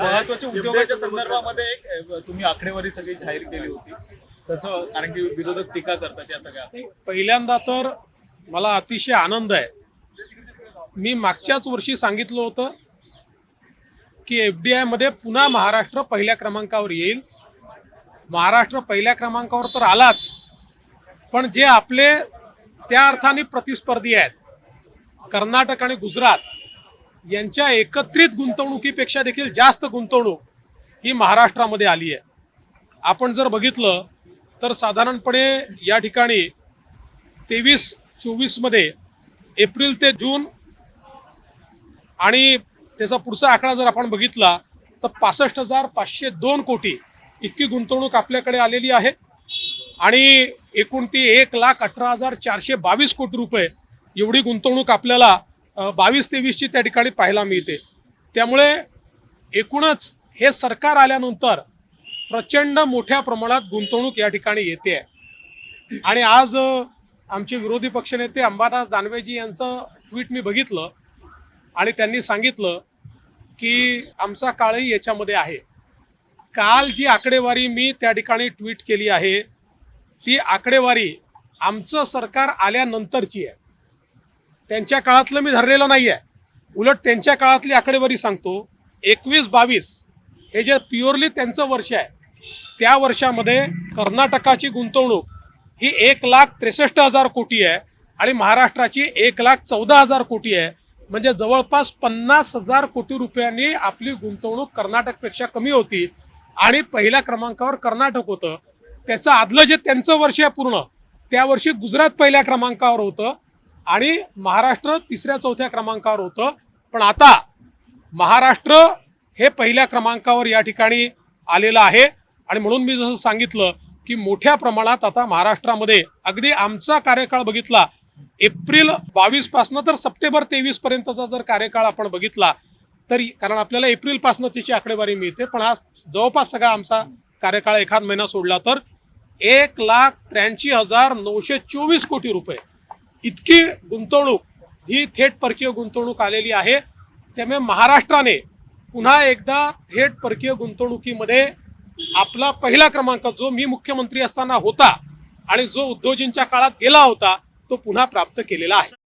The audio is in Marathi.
महत्त्वाच्या उद्योगाच्या संदर्भामध्ये एक तुम्ही आकडेवारी सगळी जाहीर केली होती. तसं कारण की विरोधक टीका करतात या सगळ्या. पहिल्यांदा तर मला अतिशय आनंद आहे. मी मागच्याच वर्षी सांगितलं होतं की एफ डी आयमध्ये पुन्हा महाराष्ट्र पहिल्या क्रमांकावर येईल. महाराष्ट्र पहिल्या क्रमांकावर तर आलाच पण जे आपले त्या अर्थाने प्रतिस्पर्धी आहेत कर्नाटक आणि गुजरात यांच्या एकत्रित गुंतवणुकीपेक्षा देखील जास्त गुंतवणूक ही महाराष्ट्रामध्ये आली आहे. आपण जर बघितलं तर साधारणपणे या ठिकाणी तेवीस चोवीसमध्ये एप्रिल ते जून आणि त्याचा पुढचा आकडा जर आपण बघितला तर पासष्ट हजार पाचशे दोन कोटी इतकी गुंतवणूक आपल्याकडे आलेली आहे. आणि एकूण ती एक लाख अठरा हजार चारशे बावीस कोटी रुपये एवढी गुंतवणूक आपल्याला बावीस तेवीसची त्या ठिकाणी पाहायला मिळते. त्यामुळे एकूणच हे सरकार आल्यानंतर प्रचंड मोठ्या प्रमाणात गुंतवणूक या ठिकाणी येते आहे. आणि आज आमचे विरोधी पक्षनेते अंबादास दानवेजी यांचं ट्विट मी बघितलं आणि त्यांनी सांगितलं की आमचा काळही याच्यामध्ये आहे. काल जी आकडेवारी मी त्या ठिकाणी ट्विट केली आहे ती आकडेवारी आमचं सरकार आल्यानंतरची आहे. त्यांच्या काळातलं मी धरलेलं नाही आहे उलट त्यांच्या काळातली आकडेवारी सांगतो. एकवीस बावीस हे जे प्युअरली त्यांचं वर्ष आहे त्या वर्षामध्ये कर्नाटकाची गुंतवणूक ही एक लाख त्रेसष्ट हजार कोटी आहे आणि महाराष्ट्राची एक लाख चौदा हजार कोटी आहे. म्हणजे जवळपास पन्नास हजार कोटी रुपयांनी आपली गुंतवणूक कर्नाटकपेक्षा कमी होती आणि पहिल्या क्रमांकावर कर्नाटक होतं. त्याचं आदलं जे त्यांचं वर्ष आहे पूर्ण त्या वर्षी गुजरात पहिल्या क्रमांकावर होतं. आणि महाराष्ट्र तिसऱ्या चौथ्या क्रमांकावर होतं. पण आता महाराष्ट्र हे पहिल्या क्रमांकावर या ठिकाणी आलेलं आहे. आणि म्हणून मी जसं सांगितलं की मोठ्या प्रमाणात आता महाराष्ट्रामध्ये अगदी आमचा कार्यकाळ बघितला एप्रिल बावीसपासनं तर सप्टेंबर तेवीसपर्यंतचा जर कार्यकाळ आपण बघितला तरी कारण आपल्याला एप्रिलपासनं तिची आकडेवारी मिळते पण हा जवळपास सगळा आमचा कार्यकाळ एखाद महिना सोडला तर एक लाख त्र्याऐंशी हजार नऊशे चोवीस कोटी रुपये इतकी गुंतवणूक ही थेट परकीय गुंतवणूक आलेली आहे. त्यामुळे महाराष्ट्राने पुन्हा एकदा थेट परकीय गुंतवणुकीमध्ये आपला पहिला क्रमांक जो मी मुख्यमंत्री असताना होता आणि जो उद्योजींच्या काळात गेला होता तो पुन्हा प्राप्त केलेला आहे.